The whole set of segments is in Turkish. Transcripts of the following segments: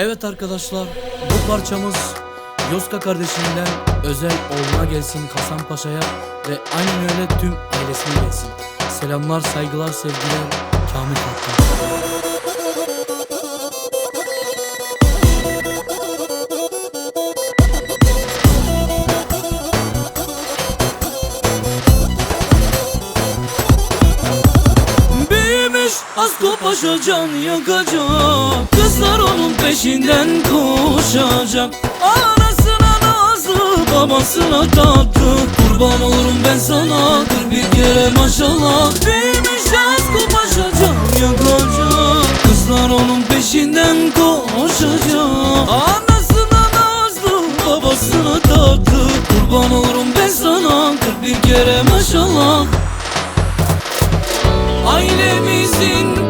Evet arkadaşlar bu parçamız Yoska kardeşinden özel oğluna gelsin Hasan Paşa'ya ve aynen öyle tüm ailesine gelsin. Selamlar, saygılar, sevgiler Kamil Kaptan. Asko Paşa can yakacak. Kızlar onun peşinden koşacak. Anasına nazlı babasına tatlı. Kurban olurum ben sana Kır bir kere maşallah. Büyümüş Asko Paşa can yakacak. Kızlar onun peşinden koşacak. Anasına nazlı babasına tatlı. Kurban olurum ben sana Kır bir kere maşallah Ailemizin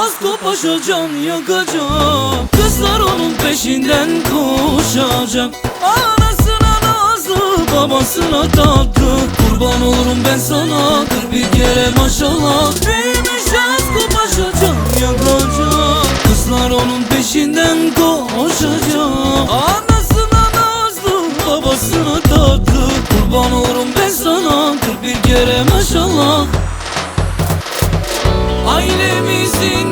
Asko Paşa can yakacak Kızlar onun peşinden koşacak. Anasına nazlı babasına tatlı. Kurban olurum ben sana Kır bir kere maşallah. Büyümüş Asko Paşa can yakacak Kızlar onun peşinden koşacak. Anasına nazlı babasına tatlı. Kurban olurum ben sana Kır bir kere maşallah. Ailemizin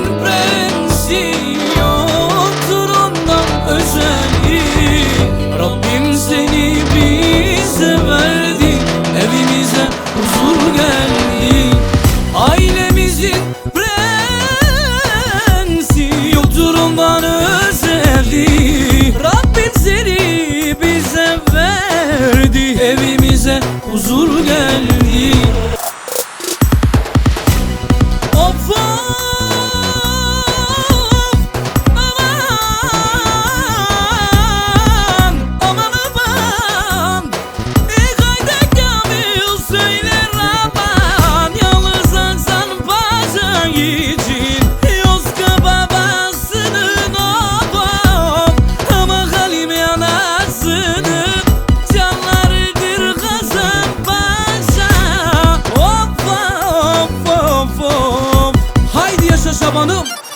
huzur geldi. Of of aman aman aman. Kamil söyler aman Yalnız sen tabanım.